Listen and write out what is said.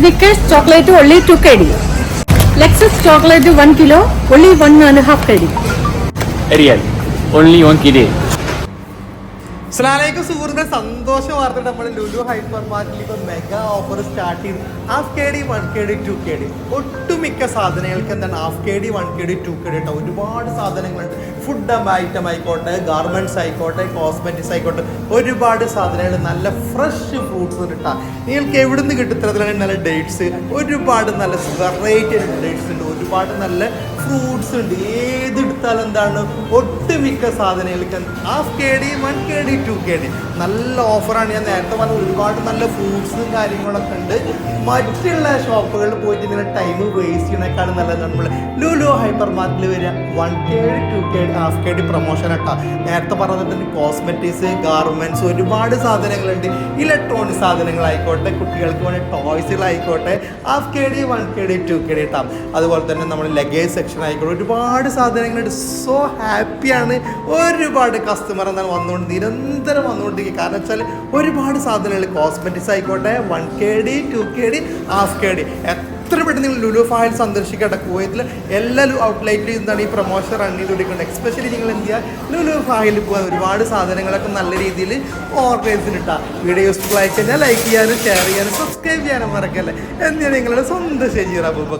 Snickers chocolate only 2 kg. Lexus chocolate 1 kilo, only 1 and a half kg. Ariel, only one kid. സ്ലാലേക്കും സുഹൃത്തിന്റെ സന്തോഷ വാർത്ത നമ്മൾ Lulu hyper മാർക്കറ്റിൽ mega offer start ചെയ്തു. Half K D one K D two K D ഒട്ടുമിക്ക സാധനങ്ങൾക്ക് എന്താണ് half K D one K D two K D കേട്ടോ ഒരുപാട് സാധനങ്ങളുണ്ട് ഫുഡ് ഐറ്റം ആയിക്കോട്ടെ ഗാർമെന്റ്സ് ആയിക്കോട്ടെ കോസ്മെറ്റിക്സ് ആയിക്കോട്ടെ ഒരുപാട് സാധനങ്ങൾ നല്ല ഫ്രഷ് ഫ്രൂട്ട്സ് കിട്ടാം. നിങ്ങൾക്ക് എവിടെ നിന്ന് കിട്ടുന്ന നല്ല ഡേറ്റ്സ് ഒരുപാട് നല്ല വെറൈറ്റി ഡേറ്റ്സ് ഉണ്ട്. ഒരുപാട് നല്ല ഫ്രൂട്ട്സ് ഉണ്ട്. ഏതെടുത്താലും എന്താണ് ഒട്ടുമിക്ക സാധനങ്ങൾക്ക് half K D one K D two K ആണ് നല്ല ഓഫറാണ്. ഞാൻ നേരത്തെ പറഞ്ഞ ഒരുപാട് നല്ല ഫ്രൂട്ട്സും കാര്യങ്ങളൊക്കെ ഉണ്ട്. മറ്റുള്ള ഷോപ്പുകളിൽ പോയിട്ട് ഇങ്ങനെ ടൈം വേസ്റ്റ് ചെയ്യണേക്കാളും നല്ലത് നമ്മൾ ലുലു ഹൈപ്പർ മാർക്കറ്റിൽ വരിക. One K two K half K D promotion ആട്ടാ നേരത്തെ പറഞ്ഞിട്ടുണ്ട് കോസ്മെറ്റിക്സ് ഗാർമെന്റ്സ് ഒരുപാട് സാധനങ്ങളുണ്ട്. ഇലക്ട്രോണിക് സാധനങ്ങളായിക്കോട്ടെ കുട്ടികൾക്ക് വേണ്ടി ടോയ്സുകളായിക്കോട്ടെ half K D one K D two K D ഇട്ടാം അതുപോലെ തന്നെ നമ്മൾ ലഗേജ് സെക്ഷൻ ആയിക്കോട്ടെ ഒരുപാട് സാധനങ്ങളുണ്ട്. സോ ഹാപ്പിയാണ് ഒരുപാട് കസ്റ്റമർ എന്താണ് വന്നുകൊണ്ട് നിരന്തരം വന്നുകൊണ്ടിരിക്കുക കാരണം വെച്ചാൽ ഒരുപാട് സാധനങ്ങൾ കോസ്മെറ്റിക്സ് ആയിക്കോട്ടെ one K D two K D half K D എത്ര പെട്ടെന്ന് നിങ്ങൾ ലുലു ഫയൽ സന്ദർശിക്കട്ടെ കുവൈത്തിൽ എല്ലാ ലു ഔട്ട്ലെറ്റിലും എന്താണ് ഈ പ്രൊമോഷൻ റൺ ചെയ്തുകൊണ്ടിരിക്കുന്നത്. എക്സ്പെഷ്യലി നിങ്ങൾ എന്ത് ചെയ്യുക ലുലു ഫായിൽ പോകാൻ ഒരുപാട് സാധനങ്ങളൊക്കെ നല്ല രീതിയിൽ ഓർഗനൈസിന് ഇട്ടാം. വീഡിയോ യൂസ്ഫുൾ ആയി കഴിഞ്ഞാൽ ലൈക്ക് ചെയ്യാനും ഷെയർ ചെയ്യാനും സബ്സ്ക്രൈബ് ചെയ്യാനും മറക്കല്ലേ. എന്തിനാണ് നിങ്ങളുടെ സ്വന്തം ശരി